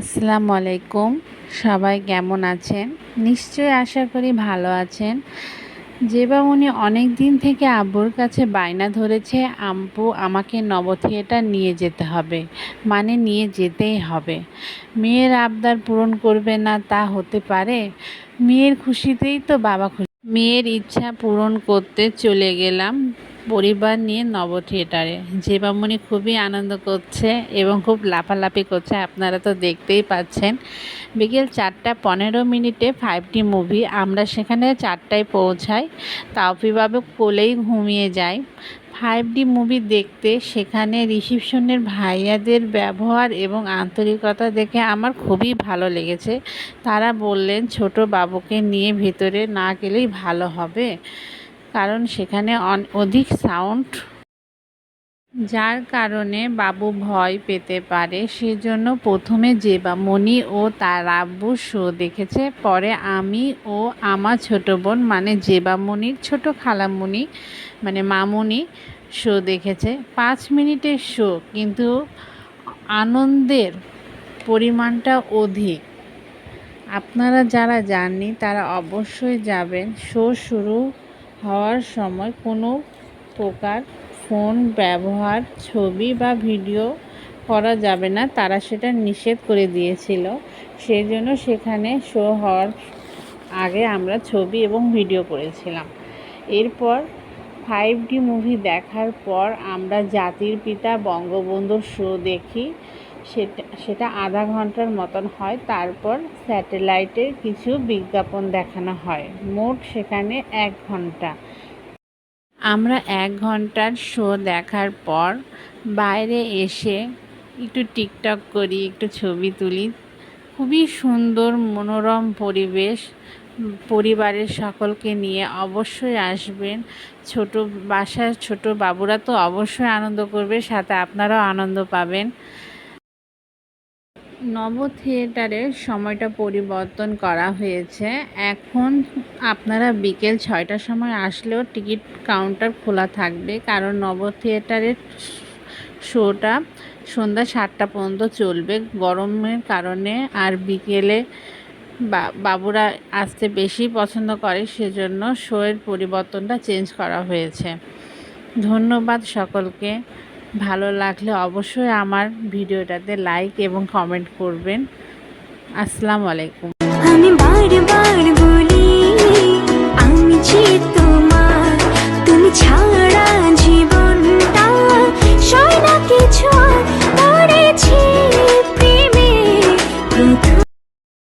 আসসালামু আলাইকুম সবাই কেমন আছেন? নিশ্চয়ই আশা করি ভালো আছেন। যেবা উনি অনেক দিন থেকে আব্বুর কাছে বায়না ধরেছে আব্বু আমাকে নব থিয়েটার নিয়ে যেতে হবে। মানে নিয়ে যেতেই হবে। মেয়ের আবদার পূরণ করবে না তা হতে পারে? মেয়ের খুশিতেই তো বাবা খুশি। মেয়ের ইচ্ছা পূরণ করতে চলে গেলাম। পরিবার নিয়ে নব থিয়েটারে। জেবামণি খুবই আনন্দ করছে এবং খুব লাফালাফি করছে, আপনারা তো দেখতেই পাচ্ছেন। বিকেল চারটা পনেরো মিনিটে ফাইভ ডি মুভি, আমরা সেখানে চারটায় পৌঁছাই। তাওফিবাবু কোলেই ঘুমিয়ে যাই ফাইভ ডি মুভি দেখতে সেখানে রিসিপশনের ভাইয়াদের ব্যবহার এবং আন্তরিকতা দেখে আমার খুবই ভালো লেগেছে। তারা বললেন, ছোট বাবুকে নিয়ে ভেতরে না গেলেই ভালো হবে। কারণ সেখানে অধিক সাউন্ড যার কারণে বাবু ভয় পেতে পারে, সেজন্য প্রথমে জেবা মণি ও তার আব্বু শো দেখেছে, পরে আমি ও আমার ছোট বোন মানে জেবামণির ছোট খালামণি মানে মামুনি শো দেখেছে। পাঁচ মিনিটের শো, কিন্তু আনন্দের পরিমাণটা অধিক। আপনারা যারা যাননি তারা অবশ্যই যাবেন। শো শুরু হওয়ার সময় কোনো প্রকার ফোন, ব্যবহার, ছবি বা ভিডিও করা যাবে না। তারা সেটা নিষেধ করে দিয়েছিল। সেই জন্য সেখানে শো হওয়ার আগে আমরা ছবি এবং ভিডিও করেছিলাম। এরপর ফাইভ ডি মুভি দেখার পর আমরা জাতির পিতা বঙ্গবন্ধুর শো দেখি। সেটা সেটা আধা ঘণ্টার মতন হয়। তারপর স্যাটেলাইটের কিছু বিজ্ঞাপন দেখানো হয়। মোট সেখানে এক ঘণ্টা। আমরা এক ঘণ্টার শো দেখার পর বাইরে এসে একটু টিকটক করি, একটু ছবি তুলি। খুবই সুন্দর, মনোরম পরিবেশ পরিবারের সকলকে নিয়ে অবশ্যই আসবেন। ছোট বাসার ছোট বাবুরা তো অবশ্যই আনন্দ করবে, সাথে আপনারাও আনন্দ পাবেন। নব থিয়েটারের সময়টা পরিবর্তন করা হয়েছে। এখন আপনারা বিকেল ছয়টার সময় আসলেও টিকিট কাউন্টার খোলা থাকবে, কারণ নব থিয়েটারের শোটা সন্ধ্যা সাতটা পর্যন্ত চলবে। গরমের কারণে আর বিকেলে বাবুরা আসতে বেশি পছন্দ করে, সেজন্য শোয়ের পরিবর্তনটা চেঞ্জ করা হয়েছে। ধন্যবাদ সকলকে। ভালো লাগলে অবশ্যই আমার ভিডিওটাতে লাইক এবং কমেন্ট করবেন। আসসালামু আলাইকুম। আমি